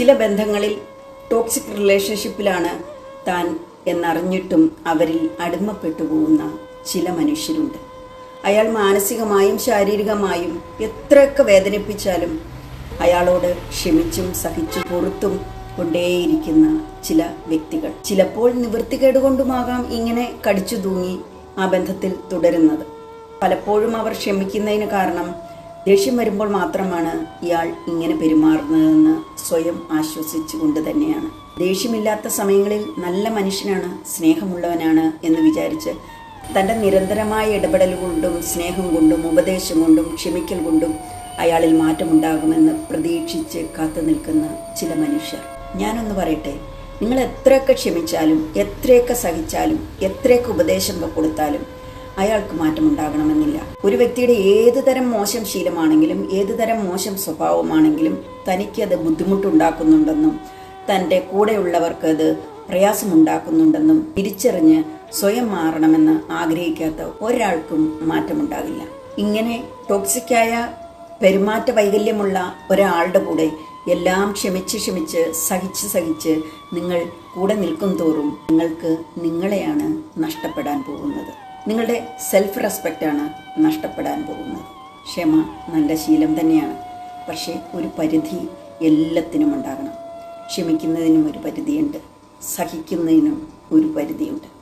ചില ബന്ധങ്ങളിൽ ടോക്സിക് റിലേഷൻഷിപ്പിലാണ് താൻ എന്നറിഞ്ഞിട്ടും അവരിൽ അടിമപ്പെട്ടു പോകുന്ന ചില മനുഷ്യരുണ്ട്. അയാൾ മാനസികമായും ശാരീരികമായും എത്രയൊക്കെ വേദനിപ്പിച്ചാലും അയാളോട് ക്ഷമിച്ചും സഹിച്ചും പുറത്തും കൊണ്ടേയിരിക്കുന്ന ചില വ്യക്തികൾ. ചിലപ്പോൾ നിവൃത്തികേടുകൊണ്ടുമാകാം ഇങ്ങനെ കടിച്ചു തൂങ്ങി ആ ബന്ധത്തിൽ തുടരുന്നത്. പലപ്പോഴും അവർ ക്ഷമിക്കുന്നതിന് കാരണം ദേഷ്യം വരുമ്പോൾ മാത്രമാണ് ഇയാൾ ഇങ്ങനെ പെരുമാറുന്നതെന്ന് സ്വയം ആശ്വസിച്ചുകൊണ്ട് തന്നെയാണ്. ദേഷ്യമില്ലാത്ത സമയങ്ങളിൽ നല്ല മനുഷ്യനാണ് സ്നേഹമുള്ളവനാണ് എന്ന് വിചാരിച്ച് തന്റെ നിരന്തരമായ ഇടപെടൽ കൊണ്ടും സ്നേഹം കൊണ്ടും ഉപദേശം കൊണ്ടും ക്ഷമിക്കൽ കൊണ്ടും അയാളിൽ മാറ്റമുണ്ടാകുമെന്ന് പ്രതീക്ഷിച്ച് കാത്തു നിൽക്കുന്ന ചില മനുഷ്യർ. ഞാനൊന്ന് പറയട്ടെ നിങ്ങൾ എത്രയൊക്കെ ക്ഷമിച്ചാലും എത്രയൊക്കെ സഹിച്ചാലും എത്രയൊക്കെ ഉപദേശം കൊടുത്താലും അയാൾക്ക് മാറ്റമുണ്ടാകണമെന്നില്ല. ഒരു വ്യക്തിയുടെ ഏത് തരം മോശം ശീലമാണെങ്കിലും ഏത് തരം മോശം സ്വഭാവമാണെങ്കിലും തനിക്ക് അത് ബുദ്ധിമുട്ടുണ്ടാക്കുന്നുണ്ടെന്നും തന്റെ കൂടെയുള്ളവർക്ക് അത് പ്രയാസമുണ്ടാക്കുന്നുണ്ടെന്നും തിരിച്ചറിഞ്ഞ് സ്വയം മാറണമെന്ന് ആഗ്രഹിക്കാത്ത ഒരാൾക്കും മാറ്റമുണ്ടാകില്ല. ഇങ്ങനെ ടോക്സിക്കായ പെരുമാറ്റ വൈകല്യമുള്ള ഒരാളുടെ കൂടെ എല്ലാം ക്ഷമിച്ച് ക്ഷമിച്ച് സഹിച്ച് സഹിച്ച് നിങ്ങൾ കൂടെ നിൽക്കും തോറും നിങ്ങൾക്ക് നിങ്ങളെയാണ് നഷ്ടപ്പെടാൻ പോകുന്നത്. നിങ്ങളുടെ സെൽഫ് റെസ്പെക്റ്റാണ് നഷ്ടപ്പെടാൻ പോകുന്നത്. ക്ഷമ നല്ല ശീലം തന്നെയാണ്. പക്ഷേ ഒരു പരിധി എല്ലാത്തിനും ഉണ്ടാകണം. ക്ഷമിക്കുന്നതിനും ഒരു പരിധിയുണ്ട്. സഹിക്കുന്നതിനും ഒരു പരിധിയുണ്ട്.